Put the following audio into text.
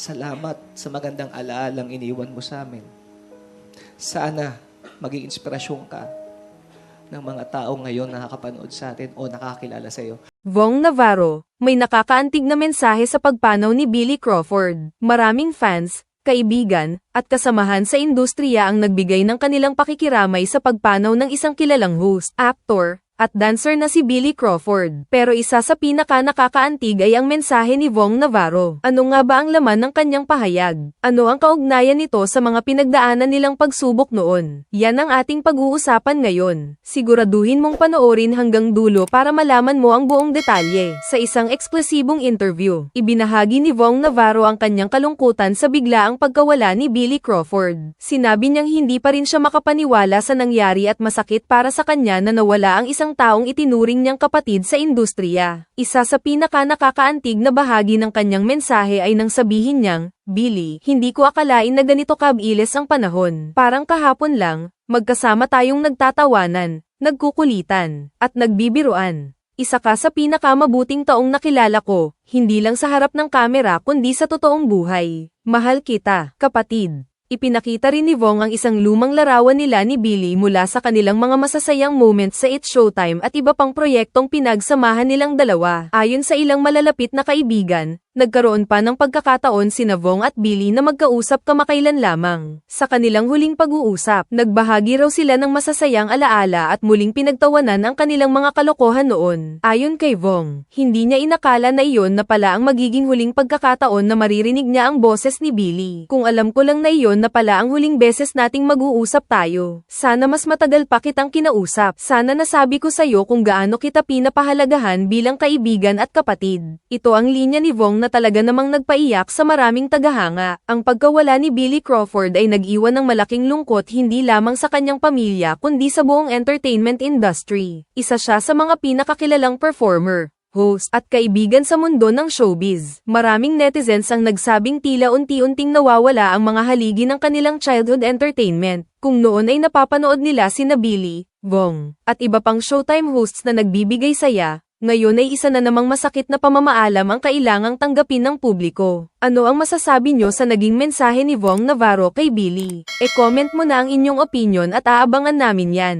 Salamat sa magandang alaalang iniwan mo sa amin. Sana maging inspirasyon ka ng mga tao ngayon na nakakapanood sa atin o nakakilala sa iyo. Vong Navarro, may nakakaantig na mensahe sa pagpanaw ni Billy Crawford. Maraming fans, kaibigan, at kasamahan sa industriya ang nagbigay ng kanilang pakikiramay sa pagpanaw ng isang kilalang host, actor, at dancer na si Billy Crawford. Pero isa sa pinaka nakakaantig ay ang mensahe ni Vong Navarro. Ano nga ba ang laman ng kanyang pahayag? Ano ang kaugnayan nito sa mga pinagdaanan nilang pagsubok noon? Yan ang ating pag-uusapan ngayon. Siguraduhin mong panoorin hanggang dulo para malaman mo ang buong detalye. Sa isang eksklusibong interview, ibinahagi ni Vong Navarro ang kanyang kalungkutan sa biglaang pagkawala ni Billy Crawford. Sinabi niyang hindi pa rin siya makapaniwala sa nangyari at masakit para sa kanya na nawala ang isang taong itinuring niyang kapatid sa industriya. Isa sa pinaka nakakaantig na bahagi ng kanyang mensahe ay nang sabihin niyang, Billy, hindi ko akalain na ganito kabilis ang panahon. Parang kahapon lang, magkasama tayong nagtatawanan, nagkukulitan, at nagbibiruan. Isa ka sa pinakamabuting taong nakilala ko, hindi lang sa harap ng kamera kundi sa totoong buhay. Mahal kita, kapatid. Ipinakita rin ni Vong ang isang lumang larawan nila ni Billy mula sa kanilang mga masasayang moments sa It's Showtime at iba pang proyektong pinagsamahan nilang dalawa. Ayon sa ilang malalapit na kaibigan, nagkaroon pa ng pagkakataon sina Vong at Billy na magkausap kamakailan lamang. Sa kanilang huling pag-uusap, nagbahagi raw sila ng masasayang alaala at muling pinagtawanan ang kanilang mga kalokohan noon. Ayon kay Vong, hindi niya inakala na iyon na pala ang magiging huling pagkakataon na maririnig niya ang boses ni Billy. Kung alam ko lang na iyon na pala ang huling beses nating mag-uusap tayo. Sana mas matagal pa kitang kinausap. Sana nasabi ko sa'yo kung gaano kita pinapahalagahan bilang kaibigan at kapatid. Ito ang linya ni Vong na talaga namang nagpaiyak sa maraming tagahanga. Ang pagkawala ni Billy Crawford ay nag-iwan ng malaking lungkot hindi lamang sa kanyang pamilya kundi sa buong entertainment industry. Isa siya sa mga pinakakilalang performer, host, at kaibigan sa mundo ng showbiz. Maraming netizens ang nagsabing tila unti-unting nawawala ang mga haligi ng kanilang childhood entertainment. Kung noon ay napapanood nila si Billy, Vong, at iba pang showtime hosts na nagbibigay saya, ngayon ay isa na namang masakit na pamamaalam ang kailangang tanggapin ng publiko. Ano ang masasabi nyo sa naging mensahe ni Vong Navarro kay Billy? E-comment mo na ang inyong opinion at aabangan namin yan.